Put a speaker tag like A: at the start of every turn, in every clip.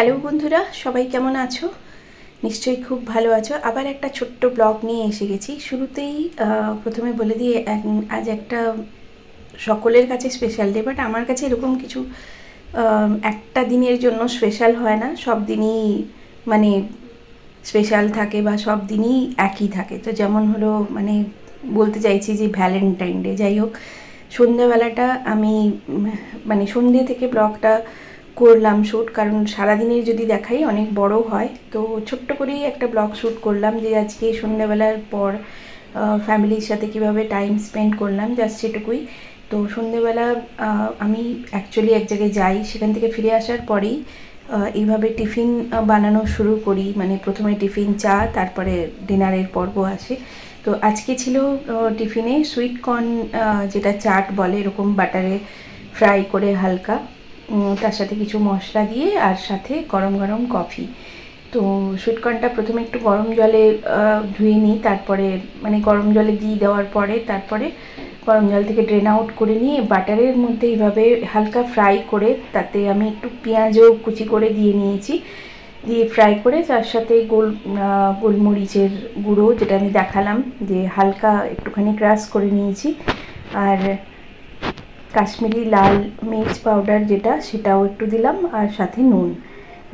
A: Hello বন্ধুরা, সবাই কেমন আছো? নিশ্চয়ই খুব ভালো আছো। আবার একটা ছোট্ট ব্লগ নিয়ে এসে গেছি। শুরুতেই প্রথমে বলে দিয়ে আজ একটা সকলের কাছে স্পেশাল ডে বাট আমার কাছে এরকম কিছু একটা দিনের জন্য স্পেশাল হয় না। সব দিনই মানে স্পেশাল থাকে বা সব দিনই একই থাকে। তো যেমন হলো মানে বলতে চাইছি যে ভ্যালেন্টাইন ডে যাই হোক, সন্ধ্যেবেলাটা আমি মানে সন্ধ্যে থেকে ব্লগটা করলাম শ্যুট কারণ সারাদিনের যদি দেখাই অনেক বড় হয়। তো ছোট্ট করেই একটা ব্লগ শ্যুট করলাম যে আজকে সন্ধ্যেবেলার পর ফ্যামিলির সাথে কীভাবে টাইম স্পেন্ড করলাম জাস্ট সেটুকুই তো সন্ধ্যেবেলা আমি অ্যাকচুয়ালি এক জায়গায় যাই, সেখান থেকে ফিরে আসার পরেই এইভাবে টিফিন বানানো শুরু করি। মানে প্রথমে টিফিন, চা, তারপরে ডিনারের পর্ব আসে। তো আজকে ছিল টিফিনে সুইট কর্ন যেটা চাট বলে, এরকম বাটারে ফ্রাই করে হালকা। তার সাথে কিছু মশলা দিয়ে আর সাথে গরম গরম কফি। তো সুইটকর্নটা প্রথমে একটু গরম জলে ধুয়ে নিই, তারপরে মানে গরম জলে দিয়ে দেওয়ার পরে, তারপরে গরম জল থেকে ড্রেন আউট করে নিয়ে বাটারের মধ্যে এইভাবে হালকা ফ্রাই করে, তাতে আমি একটু পেঁয়াজও কুচি করে দিয়ে নিয়েছি। দিয়ে ফ্রাই করে তার সাথে গোল গোলমরিচের গুঁড়ো যেটা আমি দেখালাম যে হালকা একটুখানি ক্রাশ করে নিয়েছি। আর কাশ্মীরি লাল মির্চ পাউডার যেটা সেটাও একটু দিলাম আর সাথে নুন।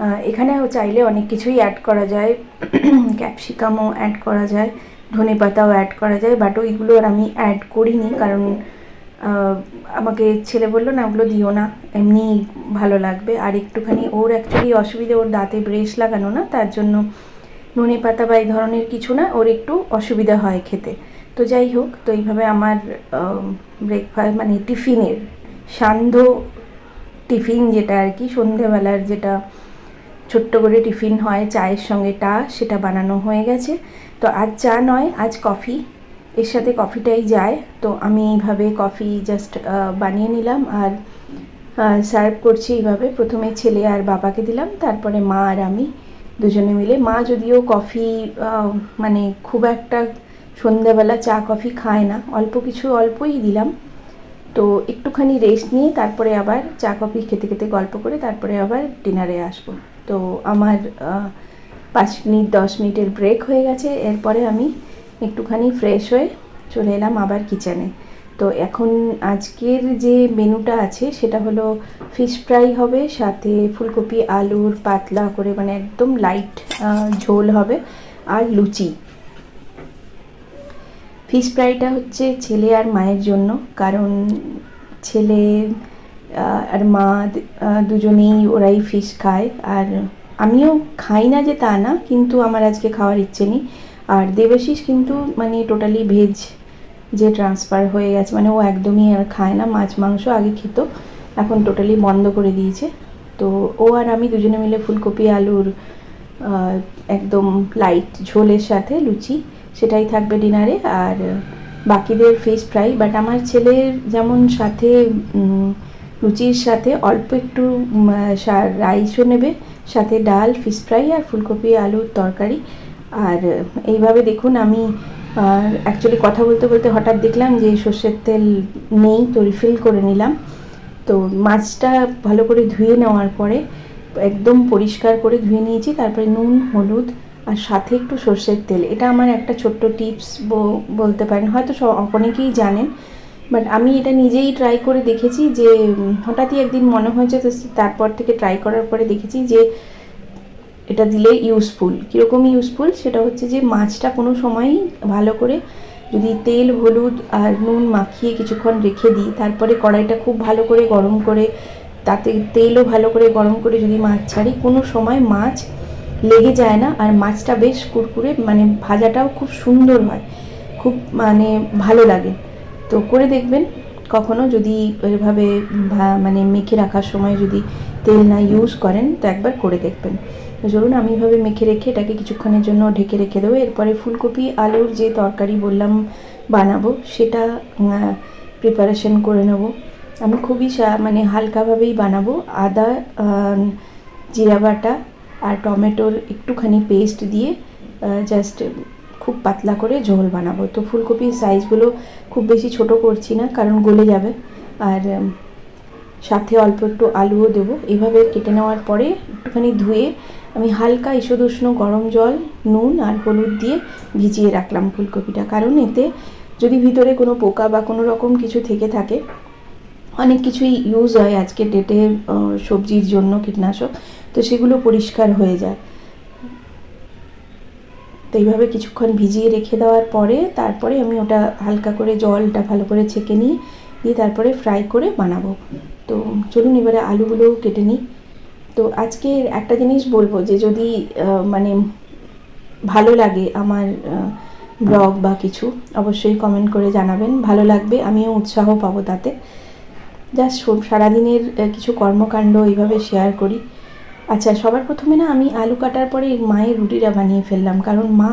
A: আহ, এখানেও চাইলে অনেক কিছুই অ্যাড করা যায়। ক্যাপসিকামও অ্যাড করা যায় ধনে পাতাও অ্যাড করা যায় বাট ওইগুলো আর আমি অ্যাড করিনি কারণ আমাকে ছেলে বলল না ওগুলো দিও না এমনি ভালো লাগবে। আর একটুখানি ওর অ্যাকচুয়ালি অসুবিধে ওর দাঁতে ব্রেশ লাগানো না তার জন্য ধনে পাতা বা এই ধরনের কিছু না ওর একটু অসুবিধা হয় খেতে। তো যাই হোক, তো এইভাবে আমার ব্রেকফাস্ট মানে টিফিনের সান্ধ্য টিফিন যেটা আর কি, সন্ধেবেলার যেটা ছোট্ট করে টিফিন হয়, চায়ের সঙ্গে টা, সেটা বানানো হয়ে গেছে। তো আজ চা নয়, আজ কফি। এর সাথে কফিটাই যায়। তো আমি এইভাবে কফি জাস্ট বানিয়ে নিলাম আর সার্ভ করছি এইভাবে। প্রথমে ছেলে আর বাবাকে দিলাম, তারপরে মা আর আমি দুজনে মিলে। মা যদিও কফি মানে খুব একটা সন্ধ্যাবেলা চা, কফি খায় না। অল্প কিছু অল্পই দিলাম। তো একটুখানি রেস্ট নিয়ে তারপরে আবার চা, কফি খেতে খেতে গল্প করে তারপরে আবার ডিনারে আসব। তো আমার পাঁচ মিনিট, দশ মিনিটের ব্রেক হয়ে গেছে। এরপরে আমি একটুখানি ফ্রেশ হয়ে চলে এলাম আবার কিচেনে তো এখন আজকের যে মেনুটা আছে সেটা হলো ফিশ ফ্রাই হবে, সাথে ফুলকপি, আলুর পাতলা করে মানে একদম লাইট ঝোল হবে, আর লুচি। ফিশ ফ্রাইটা হচ্ছে ছেলে আর মায়ের জন্য। কারণ ছেলে আর মা দুজনেই ওরাই ফিশ খায়। আর আমিও খাই না যে তা না, কিন্তু আমার আজকে খাওয়ার ইচ্ছে নেই। আর দেবাশিস কিন্তু মানে টোটালি ভেজ যে ট্রান্সফার হয়ে গেছে মানে ও একদমই আর খায় না। মাছ, মাংস আগে খেত, এখন টোটালি বন্ধ করে দিয়েছে। তো ও আর আমি দুজনে মিলে ফুলকপি, আলুর একদম লাইট ঝোলের সাথে লুচি সেটাই থাকবে ডিনারে আর বাকিদের ফিশ ফ্রাই বাট আমার ছেলের যেমন সাথে লুচির সাথে অল্প একটু রাইসও নেবে, সাথে ডাল ফিশ ফ্রাই আর ফুলকপি, আলুর তরকারি। আর এইভাবে দেখুন আমি অ্যাকচুয়ালি কথা বলতে বলতে হঠাৎ দেখলাম যে সর্ষের তেল নেই, তো রিফিল করে নিলাম। তো মাছটা ভালো করে ধুয়ে নেওয়ার পরে, একদম পরিষ্কার করে ধুয়ে নিয়েছি, তারপরে নুন, হলুদ আর সাথে একটু সর্ষের তেল। এটা আমার একটা ছোট্ট টিপস বলতে পারেন। হয়তো অনেকেই জানেন, বাট আমি এটা নিজেই ট্রাই করে দেখেছি যে, হঠাৎই একদিন মনে হয়েছে তো তারপর থেকে ট্রাই করার পরে দেখেছি যে, এটা দিলে ইউজফুল কীরকম ইউজফুল সেটা হচ্ছে যে, মাছটা কোনো সময়ই ভালো করে যদি তেল, হলুদ আর নুন মাখিয়ে কিছুক্ষণ রেখে দিই, তারপরে কড়াইটা খুব ভালো করে গরম করে, তাতে তেলও ভালো করে গরম করে যদি মাছ ছাড়ি, কোনো সময় মাছ লেগে যায় না আর মাছটা বেশ কুরকুরে মানে ভাজাটাও খুব সুন্দর হয়। খুব মানে ভালো লাগে। তো করে দেখবেন, কখনো যদি এভাবে মানে মেখে রাখার সময় যদি তেল না ইউজ করেন, তো একবার করে দেখবেন। চলুন, আমি এভাবে মেখে রেখে এটাকে কিছুক্ষণের জন্য ঢেকে রেখে দেবো। এরপরে ফুলকপি, আলুর যে তরকারি বললাম বানাবো, সেটা প্রিপারেশন করে নেব। আমি খুবই মানে হালকাভাবেই বানাবো। আদা জিরা বাটা আর টমেটোর একটুখানি পেস্ট দিয়ে জাস্ট খুব পাতলা করে ঝোল বানাবো। তো ফুলকপির সাইজগুলো খুব বেশি ছোট করছি না, কারণ গলে যাবে। আর সাথে অল্প একটু আলুও দেবো। এভাবে কেটে নেওয়ার পরে একটুখানি ধুয়ে আমি হালকা ঈষদুষ্ণ গরম জল, নুন আর হলুদ দিয়ে ভিজিয়ে রাখলাম ফুলকপিটা। কারণ এতে যদি ভিতরে কোনো পোকা বা কোনো রকম কিছু থেকে থাকে, অনেক কিছুই ইউজ হয় আজকে ডেটে সবজির জন্য কীটনাশক। তো সেগুলো পরিষ্কার হয়ে যায়। তো এইভাবে কিছুক্ষণ ভিজিয়ে রেখে দেওয়ার পরে তারপরে আমি ওটা হালকা করে জলটা ভালো করে ছেঁকে নিই, দিয়ে তারপরে ফ্রাই করে বানাবো। তো চলুন এবারে আলুগুলোও কেটে নিই। তো আজকে একটা জিনিস বলব যে যদি মানে ভালো লাগে আমার ব্লগ বা কিছু, অবশ্যই কমেন্ট করে জানাবেন। ভালো লাগবে, আমিও উৎসাহ পাবো তাতে। জাস্ট সারাদিনের কিছু কর্মকাণ্ড এইভাবে শেয়ার করি। আচ্ছা সবার প্রথমে না আমি আলু কাটার পরে মায়ের রুটিটা বানিয়ে ফেললাম। কারণ মা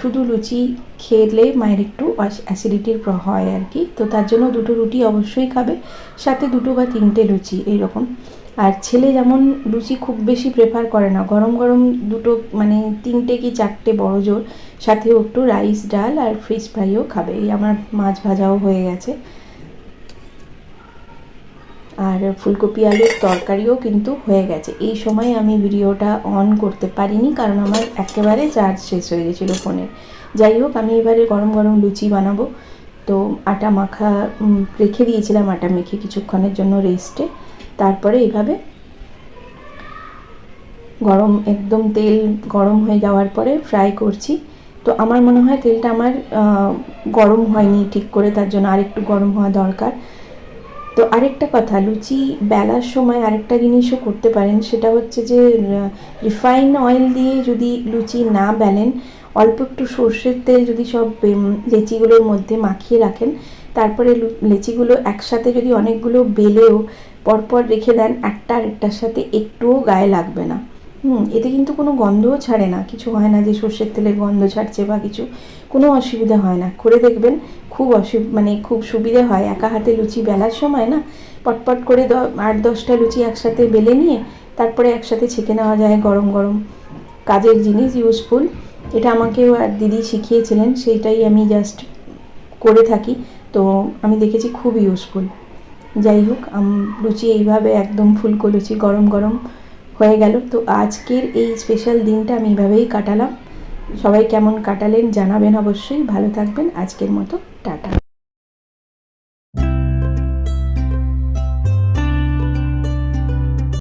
A: শুধু লুচি খেলে মায়ের একটু অ্যাসিডিটির হয় আর কি। তো তার জন্য দুটো রুটি অবশ্যই খাবে, সাথে দুটো বা তিনটে লুচি এইরকম। আর ছেলে যেমন লুচি খুব বেশি প্রেফার করে না, গরম গরম দুটো মানে তিনটে কি চারটে বড় জোর, সাথেও একটু রাইস ডাল আর ফিশ ফ্রাইও খাবে। এই আমার মাছ ভাজাও হয়ে গেছে। আর ফুলকপি আলুর তরকারিও কিন্তু হয়ে গেছে। এই সময় আমি ভিডিওটা অন করতে পারিনি কারণ আমার একেবারে চার্জ শেষ হয়ে গেছিল ফোনে। যাই হোক, আমি এবারে গরম গরম লুচি বানাবো। তো আটা মাখা রেখে দিয়েছিলাম আটা মেখে কিছুক্ষণের জন্য রেস্টে তারপরে এইভাবে গরম, একদম তেল গরম হয়ে যাওয়ার পরে ফ্রাই করছি। তো আমার মনে হয় তেলটা আমার গরম হয়নি ঠিক করে, তার জন্য আরেকটু গরম হওয়া দরকার। তো আরেকটা কথা, লুচি বেলার সময় আরেকটা জিনিসও করতে পারেন, সেটা হচ্ছে যে রিফাইন অয়েল দিয়ে যদি লুচি না বেলেন, অল্প একটু সর্ষের তেল যদি সব লেচিগুলোর মধ্যে মাখিয়ে রাখেন, তারপরে লেচিগুলো একসাথে যদি অনেকগুলো বেলেও পরপর রেখে দেন, একটা আরেকটার সাথে একটুও গায়ে লাগবে না। হুম, এতে কিন্তু কোনো গন্ধও ছাড়ে না। কিছু হয় না যে সর্ষের তেলের গন্ধ ছাড়ছে বা কিছু। কোনো অসুবিধা হয় না। করে দেখবেন খুব অসুব মানে খুব সুবিধে হয়। একা হাতে লুচি বেলার সময় না, পটপট করে দ, আট দশটা লুচি একসাথে বেলে নিয়ে তারপরে একসাথে ছেঁকে নেওয়া যায় গরম গরম। কাজের জিনিস ইউজফুল এটা আমাকেও আর দিদি শিখিয়েছিলেন, সেইটাই আমি জাস্ট করে থাকি। তো আমি দেখেছি খুব ইউজফুল যাই হোক লুচি এইভাবে একদম ফুলকো লুচি গরম গরম হয়ে গেল। তো আজকের এই স্পেশাল দিনটা আমি এভাবেই কাটালাম। সবাই কেমন কাটালেন জানাবেন অবশ্যই। ভালো থাকবেন। আজকের মতো টাটা।